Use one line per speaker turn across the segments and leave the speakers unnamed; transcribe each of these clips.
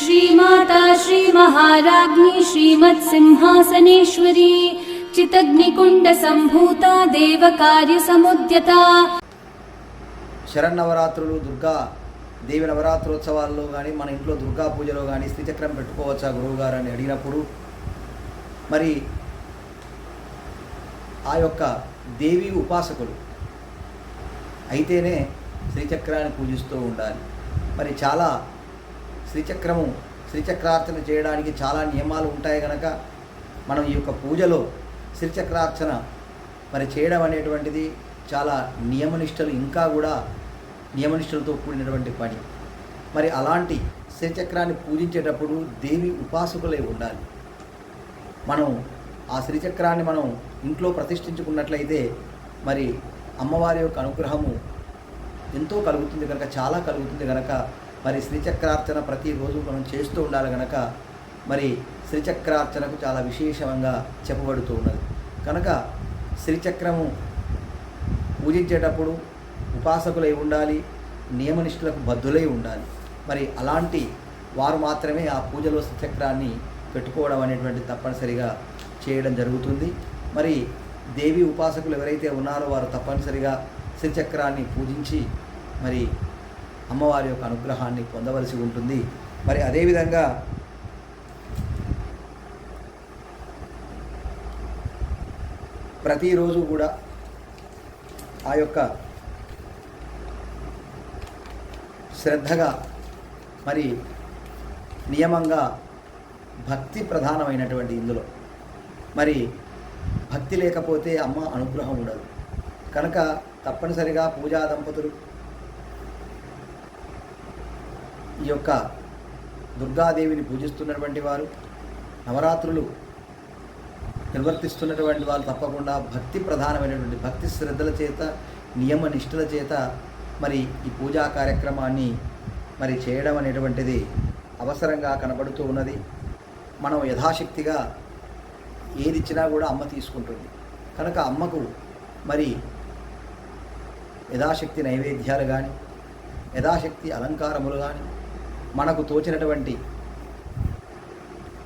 श्रीमाता श्रीमहाराज्ञी श्रीमत्सिंहासनेश्वरी चितग्निकुण्डसम्भूता देवकार्यसमुद्यता
శరన్నవరాత్రులు దుర్గా దేవి నవరాత్రోత్సవాల్లో కానీ మన ఇంట్లో దుర్గా పూజలో కానీ శ్రీచక్రం పెట్టుకోవచ్చా గురువుగారు అని అడిగినప్పుడు మరి ఆ యొక్క దేవి ఉపాసకులు అయితేనే శ్రీచక్రాన్ని పూజిస్తూ ఉండాలి మరి చాలా శ్రీచక్రము శ్రీచక్రార్చన చేయడానికి చాలా నియమాలు ఉంటాయి కనుక మనం ఈ యొక్క పూజలో శ్రీచక్రార్చన మరి చేయడం అనేటువంటిది చాలా నియమనిష్టలు ఇంకా కూడా నియమనిష్టలతో కూడినటువంటి పని. మరి అలాంటి శ్రీచక్రాన్ని పూజించేటప్పుడు దేవి ఉపాసకులై ఉండాలి. మనం ఆ శ్రీచక్రాన్ని మనం ఇంట్లో ప్రతిష్ఠించుకున్నట్లయితే మరి అమ్మవారి యొక్క అనుగ్రహము ఎంతో కలుగుతుంది కనుక చాలా కలుగుతుంది కనుక మరి శ్రీచక్రార్చన ప్రతిరోజు మనం చేస్తూ ఉండాలి కనుక మరి శ్రీచక్రార్చనకు చాలా విశేషంగా చెప్పబడుతూ ఉన్నది. కనుక శ్రీచక్రము పూజించేటప్పుడు ఉపాసకులై ఉండాలి నియమనిష్ఠులకు బద్ధులై ఉండాలి. మరి అలాంటి వారు మాత్రమే ఆ పూజలో శ్రీచక్రాన్ని పెట్టుకోవడం అనేటువంటి తప్పనిసరిగా చేయడం జరుగుతుంది. మరి దేవి ఉపాసకులు ఎవరైతే ఉన్నారో వారు తప్పనిసరిగా శ్రీచక్రాన్ని పూజించి మరి అమ్మవారి యొక్క అనుగ్రహాన్ని పొందవలసి ఉంటుంది. మరి అదేవిధంగా ప్రతిరోజు కూడా ఆ యొక్క శ్రద్ధగా మరి నియమంగా భక్తి ప్రధానమైనటువంటి ఇందులో. మరి భక్తి లేకపోతే అమ్మ అనుగ్రహం ఉండదు. కనుక తప్పనిసరిగా పూజా దంపతులు ఈ యొక్క దుర్గాదేవిని పూజిస్తున్నటువంటి వారు నవరాత్రులు నిర్వర్తిస్తున్నటువంటి వాళ్ళు తప్పకుండా భక్తి ప్రధానమైనటువంటి భక్తి శ్రద్ధల చేత నియమ నిష్ఠల చేత మరి ఈ పూజా కార్యక్రమాన్ని మరి చేయడం అనేటువంటిది అవసరంగా కనబడుతూ ఉన్నది. మనం యథాశక్తిగా ఏది ఇచ్చినా కూడా అమ్మ తీసుకుంటుంది. కనుక అమ్మకు మరి యథాశక్తి నైవేద్యాలు కానీ యథాశక్తి అలంకారములు కానీ మనకు తోచినటువంటి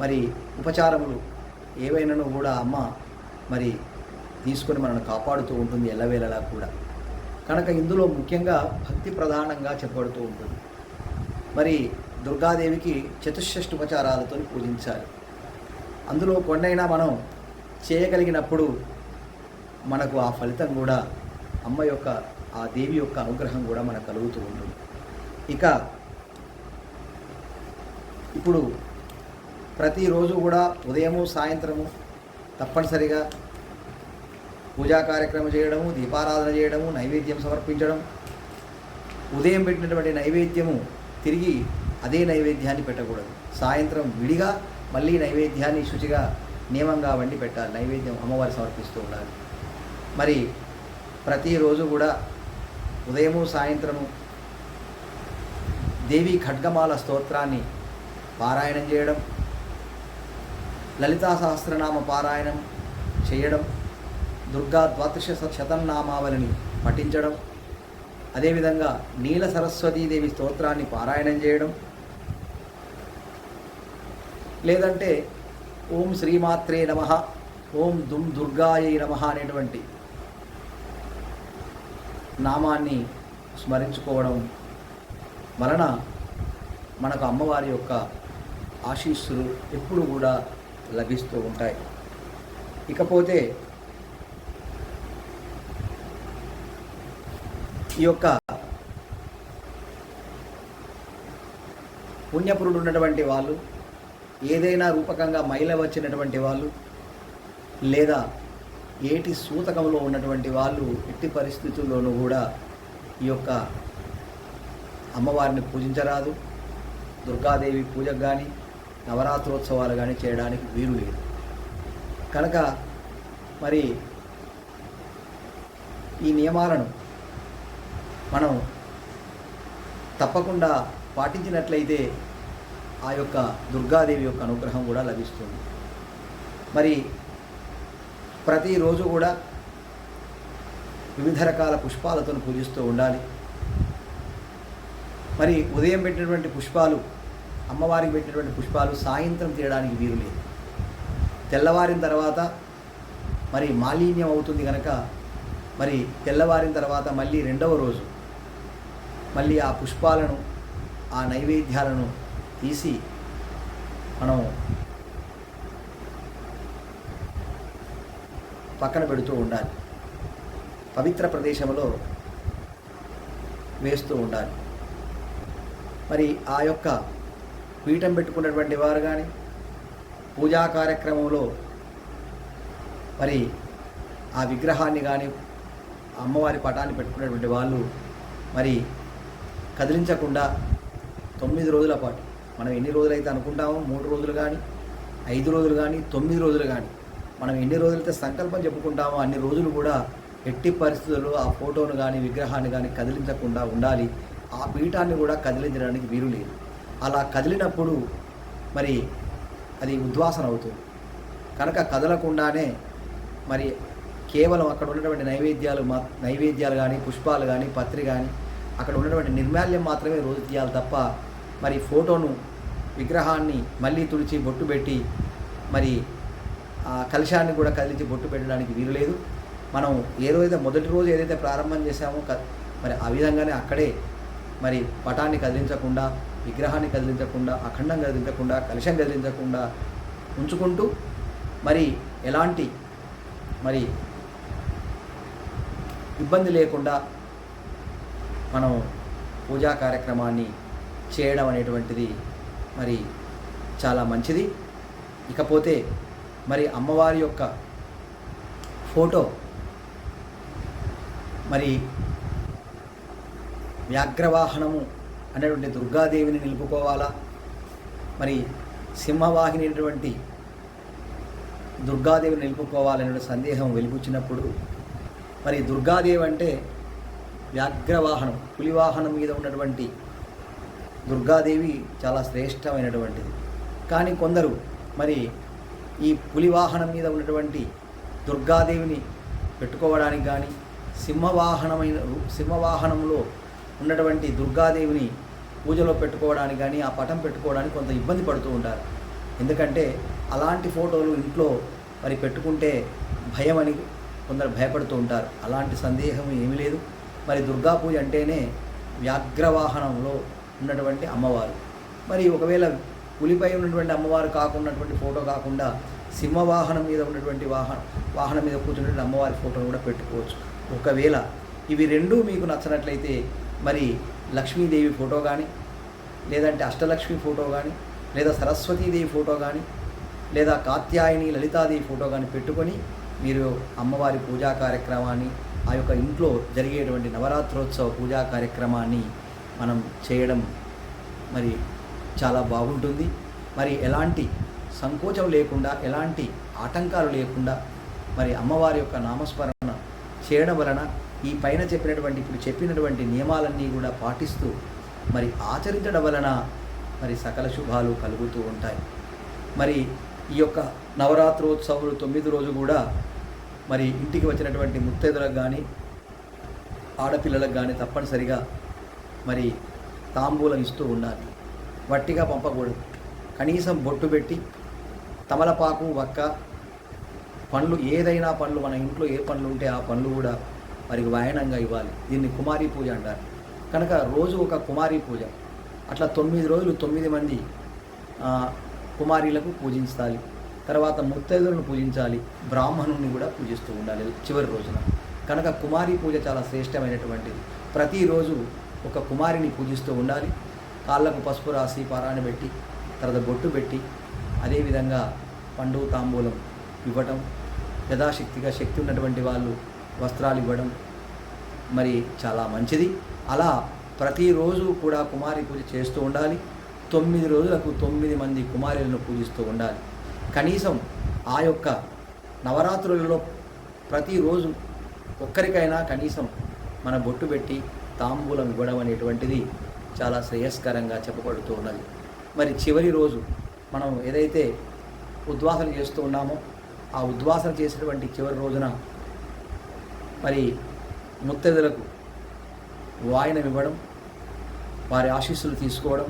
మరి ఉపచారములు ఏవైనాను కూడా అమ్మ మరి తీసుకొని మనల్ని కాపాడుతూ ఉంటుంది ఎల్లవేళలా కూడా. కనుక ఇందులో ముఖ్యంగా భక్తి ప్రధానంగా చెప్పబడుతూ ఉంటుంది. మరి దుర్గాదేవికి చతుషష్టి ఉపచారాలతో పూజించాలి. అందులో కొన్నైనా మనం చేయగలిగినప్పుడు మనకు ఆ ఫలితం కూడా అమ్మ యొక్క ఆ దేవి యొక్క అనుగ్రహం కూడా మనకు కలుగుతూ ఉంటుంది. ఇక ఇప్పుడు ప్రతిరోజు కూడా ఉదయము సాయంత్రము తప్పనిసరిగా పూజా కార్యక్రమం చేయడము దీపారాధన చేయడము నైవేద్యం సమర్పించడం ఉదయం పెట్టినటువంటి నైవేద్యము తిరిగి అదే నైవేద్యాన్ని పెట్టకూడదు. సాయంత్రం విడిగా మళ్ళీ నైవేద్యాన్ని శుచిగా నియమంగా వండి పెట్టాలి నైవేద్యం అమ్మవారి సమర్పిస్తూ ఉండాలి. మరి ప్రతిరోజు కూడా ఉదయము సాయంత్రము దేవి ఖడ్గమాల స్తోత్రాన్ని పారాయణం చేయడం లలితా సహస్రనామ పారాయణం చేయడం దుర్గా ద్వాదశ శతనామావళిని పఠించడం అదేవిధంగా నీల సరస్వతీదేవి స్తోత్రాన్ని పారాయణం చేయడం లేదంటే ఓం శ్రీమాత్రే నమ ఓం దుమ్ దుర్గాయై నమ అనేటువంటి నామాన్ని స్మరించుకోవడం వలన మనకు అమ్మవారి యొక్క ఆశీస్సులు ఎప్పుడు కూడా లభిస్తూ ఉంటాయి. ఇకపోతే ఈ యొక్క పుణ్యపురుడు ఉన్నటువంటి వాళ్ళు ఏదైనా రూపకంగా మైల వచ్చినటువంటి వాళ్ళు లేదా ఏటి సూతకంలో ఉన్నటువంటి వాళ్ళు ఎట్టి పరిస్థితుల్లోనూ కూడా ఈ యొక్క అమ్మవారిని పూజించరాదు. దుర్గాదేవి పూజకు కానీ నవరాత్రోత్సవాలు కానీ చేయడానికి వీలు లేదు. కనుక మరి ఈ నియమాలను మనం తప్పకుండా పాటించినట్లయితే ఆ యొక్క దుర్గాదేవి యొక్క అనుగ్రహం కూడా లభిస్తుంది. మరి ప్రతిరోజు కూడా వివిధ రకాల పుష్పాలతో పూజిస్తూ ఉండాలి. మరి ఉదయం పెట్టినటువంటి పుష్పాలు అమ్మవారికి పెట్టినటువంటి పుష్పాలు సాయంత్రం తీయడానికి వీలు లేదు. తెల్లవారిన తర్వాత మరి మాలిన్యం అవుతుంది కనుక మరి తెల్లవారిన తర్వాత మళ్ళీ రెండవ రోజు మళ్ళీ ఆ పుష్పాలను ఆ నైవేద్యాలను తీసి మనం పక్కన పెడుతూ ఉండాలి. పవిత్ర ప్రదేశంలో వేస్తూ ఉండాలి. మరి ఆ యొక్క పీఠం పెట్టుకున్నటువంటి వారు కానీ పూజా కార్యక్రమంలో మరి ఆ విగ్రహాన్ని కానీ అమ్మవారి పటాన్ని పెట్టుకున్నటువంటి వాళ్ళు మరి కదిలించకుండా తొమ్మిది రోజుల పాటు మనం ఎన్ని రోజులైతే అనుకుంటామో మూడు రోజులు కానీ ఐదు రోజులు కానీ తొమ్మిది రోజులు కానీ మనం ఎన్ని రోజులైతే సంకల్పం చెప్పుకుంటామో అన్ని రోజులు కూడా ఎట్టి పరిస్థితుల్లో ఆ ఫోటోను కానీ విగ్రహాన్ని కానీ కదిలించకుండా ఉండాలి. ఆ పీఠాన్ని కూడా కదిలించడానికి వీలు లేదు. అలా కదిలినప్పుడు మరి అది ఉద్వాసన అవుతుంది. కనుక కదలకుండానే మరి కేవలం అక్కడ ఉన్నటువంటి నైవేద్యాలు మా నైవేద్యాలు కానీ పుష్పాలు కానీ పత్రి కానీ అక్కడ ఉన్నటువంటి నిర్మాల్యం మాత్రమే రోజు తీయాలి తప్ప మరి ఫోటోను విగ్రహాన్ని మళ్ళీ తుడిచి బొట్టు పెట్టి మరి ఆ కలశాన్ని కూడా కదిలించి బొట్టు పెట్టడానికి వీలు లేదు మనం ఏ రోజైతే మొదటి రోజు ఏదైతే ప్రారంభం చేశామో క- మరి ఆ విధంగానే అక్కడే మరి పటాన్ని కదిలించకుండా విగ్రహాన్ని కదిలించకుండా అఖండం కదిలించకుండా కలుషం కదిలించకుండా ఉంచుకుంటూ మరి ఎలాంటి మరి ఇబ్బంది లేకుండా మనం పూజా కార్యక్రమాన్ని చేయడం అనేటువంటిది మరి చాలా మంచిది. ఇకపోతే మరి అమ్మవారి యొక్క ఫోటో మరి వ్యాఘ్రవాహనము అనేటువంటి దుర్గాదేవిని నిలుపుకోవాలా? మరి సింహవాహిని అయినటువంటి దుర్గాదేవిని నిలుపుకోవాలనే సందేహం వెలుగుచ్చినప్పుడు మరి దుర్గాదేవి అంటే వ్యాఘ్రవాహనం పులివాహనం మీద ఉన్నటువంటి దుర్గాదేవి చాలా శ్రేష్టమైనటువంటిది. కానీ కొందరు మరి ఈ పులివాహనం మీద ఉన్నటువంటి దుర్గాదేవిని పెట్టుకోవడానికి కానీ సింహవాహనమైన సింహవాహనంలో ఉన్నటువంటి దుర్గాదేవిని పూజలో పెట్టుకోవడానికి కానీ ఆ పటం పెట్టుకోవడానికి కొంత ఇబ్బంది పడుతూ ఉంటారు. ఎందుకంటే అలాంటి ఫోటోలు ఇంట్లో మరి పెట్టుకుంటే భయం అని కొందరు భయపడుతూ ఉంటారు. అలాంటి సందేహం ఏమీ లేదు. మరి దుర్గా పూజ అంటేనే వ్యాఘ్రవాహనంలో ఉన్నటువంటి అమ్మవారు. మరి ఒకవేళ పులిపై ఉన్నటువంటి అమ్మవారు కాకున్నటువంటి ఫోటో కాకుండా సింహవాహనం మీద ఉన్నటువంటి వాహనం వాహనం మీద కూర్చున్నటువంటి అమ్మవారి ఫోటోను కూడా పెట్టుకోవచ్చు. ఒకవేళ ఇవి రెండూ మీకు నచ్చినట్లయితే మరి లక్ష్మీదేవి ఫోటో కానీ లేదంటే అష్టలక్ష్మి ఫోటో కానీ లేదా సరస్వతీదేవి ఫోటో కానీ లేదా కాత్యాయని లలితాదేవి ఫోటో కానీ పెట్టుకొని మీరు అమ్మవారి పూజా కార్యక్రమాన్ని ఆ యొక్క ఇంట్లో జరిగేటువంటి నవరాత్రోత్సవ పూజా కార్యక్రమాన్ని మనం చేయడం మరి చాలా బాగుంటుంది. మరి ఎలాంటి సంకోచం లేకుండా ఎలాంటి ఆటంకాలు లేకుండా మరి అమ్మవారి యొక్క నామస్మరణ చేయడం వలన ఈ పైన చెప్పినటువంటి ఇప్పుడు చెప్పినటువంటి నియమాలన్నీ కూడా పాటిస్తూ మరి ఆచరించడం వలన మరి సకల శుభాలు కలుగుతూ ఉంటాయి. మరి ఈ యొక్క నవరాత్రోత్సవాలు తొమ్మిది రోజు కూడా మరి ఇంటికి వచ్చినటువంటి ముత్తైదులకు కానీ ఆడపిల్లలకు కానీ తప్పనిసరిగా మరి తాంబూలం ఇస్తూ ఉండాలి. వట్టిగా పంపకూడదు. కనీసం బొట్టు పెట్టి తమలపాకు వక్క పండ్లు ఏదైనా పండ్లు మన ఇంట్లో ఏ పండ్లు ఉంటే ఆ పండ్లు కూడా వారికి వాయనంగా ఇవ్వాలి. దీన్ని కుమారి పూజ అంటారు. కనుక రోజు ఒక కుమారి పూజ. అట్లా తొమ్మిది రోజులు తొమ్మిది మంది కుమారీలకు పూజించాలి. తర్వాత ముత్తైదులను పూజించాలి. బ్రాహ్మణుని కూడా పూజిస్తూ ఉండాలి చివరి రోజున. కనుక కుమారి పూజ చాలా శ్రేష్టమైనటువంటిది. ప్రతిరోజు ఒక కుమారిని పూజిస్తూ ఉండాలి. కాళ్ళకు పసుపు రాసి పారాన్ని పెట్టి తర్వాత బొట్టు పెట్టి అదేవిధంగా పండు తాంబూలం ఇవ్వటం. యథాశక్తిగా శక్తి ఉన్నటువంటి వాళ్ళు వస్త్రాలు ఇవ్వడం మరి చాలా మంచిది. అలా ప్రతిరోజు కూడా కుమారి పూజ చేస్తూ ఉండాలి. తొమ్మిది రోజులకు తొమ్మిది మంది కుమారులను పూజిస్తూ ఉండాలి. కనీసం ఆ యొక్క నవరాత్రులలో ప్రతిరోజు ఒక్కరికైనా కనీసం మన బొట్టు పెట్టి తాంబూలం ఇవ్వడం అనేటువంటిది చాలా శ్రేయస్కరంగా చెప్పబడుతూ ఉన్నది. మరి చివరి రోజు మనం ఏదైతే ఉద్వాసన చేస్తూ ఉన్నామో ఆ ఉద్వాసన చేసినటువంటి చివరి రోజున మరి ముత్తైదులకు వాయనం ఇవ్వడం వారి ఆశీస్సులు తీసుకోవడం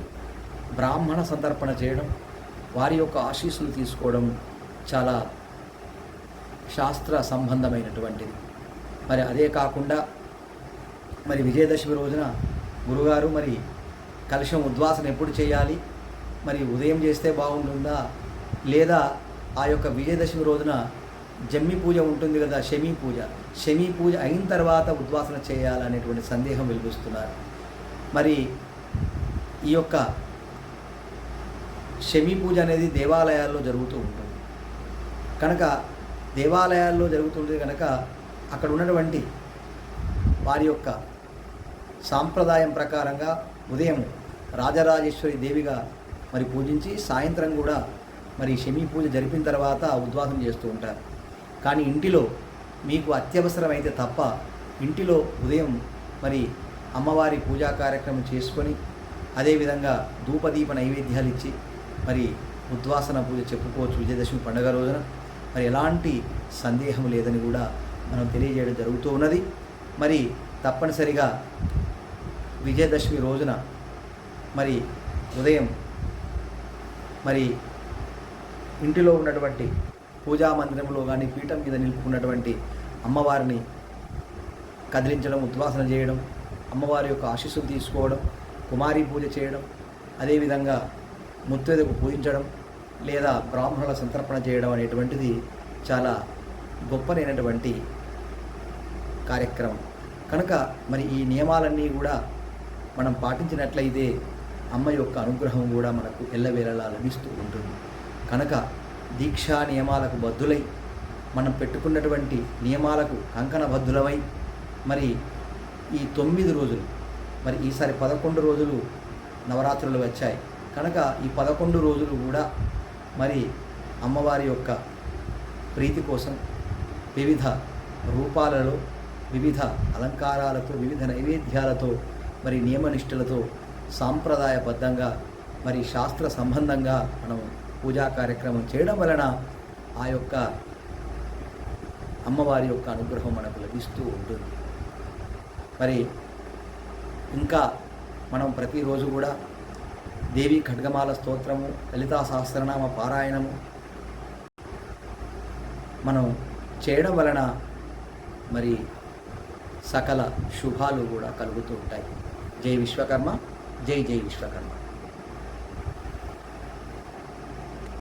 బ్రాహ్మణ సంతర్పణ చేయడం వారి యొక్క ఆశీస్సులు తీసుకోవడం చాలా శాస్త్ర సంబంధమైనటువంటిది. మరి అదే కాకుండా మరి విజయదశమి రోజున గురుగారు మరి కలుషం ఉద్వాసన ఎప్పుడు చేయాలి? మరి ఉదయం చేస్తే బాగుంటుందా? లేదా ఆ యొక్క విజయదశమి రోజున జమ్మి పూజ ఉంటుంది కదా శమీ పూజ. శమీ పూజ అయిన తర్వాత ఉద్వాసన చేయాలనేటువంటి సందేహం వెలిపిస్తున్నారు మరి ఈ యొక్క శమీ పూజ అనేది దేవాలయాల్లో జరుగుతూ ఉంటుంది. కనుక దేవాలయాల్లో జరుగుతుంది కనుక అక్కడ ఉన్నటువంటి వారి యొక్క సాంప్రదాయం ప్రకారంగా ఉదయం రాజరాజేశ్వరి దేవిగా మరి పూజించి సాయంత్రం కూడా మరి శమీ పూజ జరిపిన తర్వాత ఉద్వాసం చేస్తూ ఉంటారు. కానీ ఇంటిలో మీకు అత్యవసరమైతే తప్ప ఇంటిలో ఉదయం మరి అమ్మవారి పూజా కార్యక్రమం చేసుకొని అదేవిధంగా ధూపదీప నైవేద్యాలు ఇచ్చి మరి ఉద్వాసన పూజ చెప్పుకోవచ్చు విజయదశమి పండుగ రోజున. మరి ఎలాంటి సందేహం లేదని కూడా మనం తెలియజేయడం జరుగుతూ ఉన్నది. మరి తప్పనిసరిగా విజయదశమి రోజున మరి ఉదయం మరి ఇంటిలో ఉన్నటువంటి పూజా మందిరంలో కానీ పీఠం మీద నిలుపుకున్నటువంటి అమ్మవారిని కదిలించడం ఉద్వాసన చేయడం అమ్మవారి యొక్క ఆశీస్సులు తీసుకోవడం కుమారి పూజ చేయడం అదేవిధంగా ముత్తేదకు పూజించడం లేదా బ్రాహ్మణుల సంతర్పణ చేయడం అనేటువంటిది చాలా గొప్పనైనటువంటి కార్యక్రమం. కనుక మరి ఈ నియమాలన్నీ కూడా మనం పాటించినట్లయితే అమ్మ యొక్క అనుగ్రహం కూడా మనకు ఎల్లవేళలా లభిస్తూ ఉంటుంది. కనుక దీక్షా నియమాలకు బద్దులై మనం పెట్టుకున్నటువంటి నియమాలకు కంకణబద్ధులమై మరి ఈ తొమ్మిది రోజులు మరి ఈసారి పదకొండు రోజులు నవరాత్రులు వచ్చాయి. కనుక ఈ పదకొండు రోజులు కూడా మరి అమ్మవారి యొక్క ప్రీతి కోసం వివిధ రూపాలలో వివిధ అలంకారాలతో వివిధ నైవేద్యాలతో మరి నియమనిష్టలతో సాంప్రదాయబద్ధంగా మరి శాస్త్ర సంబంధంగా మనం పూజా కార్యక్రమం చేయడం వలన ఆ యొక్క అమ్మవారి యొక్క అనుగ్రహం మనకు లభిస్తూ ఉంటుంది. మరి ఇంకా మనం ప్రతిరోజు కూడా దేవి ఖడ్గమాల స్తోత్రము లలితా సహస్రనామ పారాయణము మనం చేయడం వలన మరి సకల శుభాలు కూడా కలుగుతూ ఉంటాయి. జై విశ్వకర్మ జై జై విశ్వకర్మ.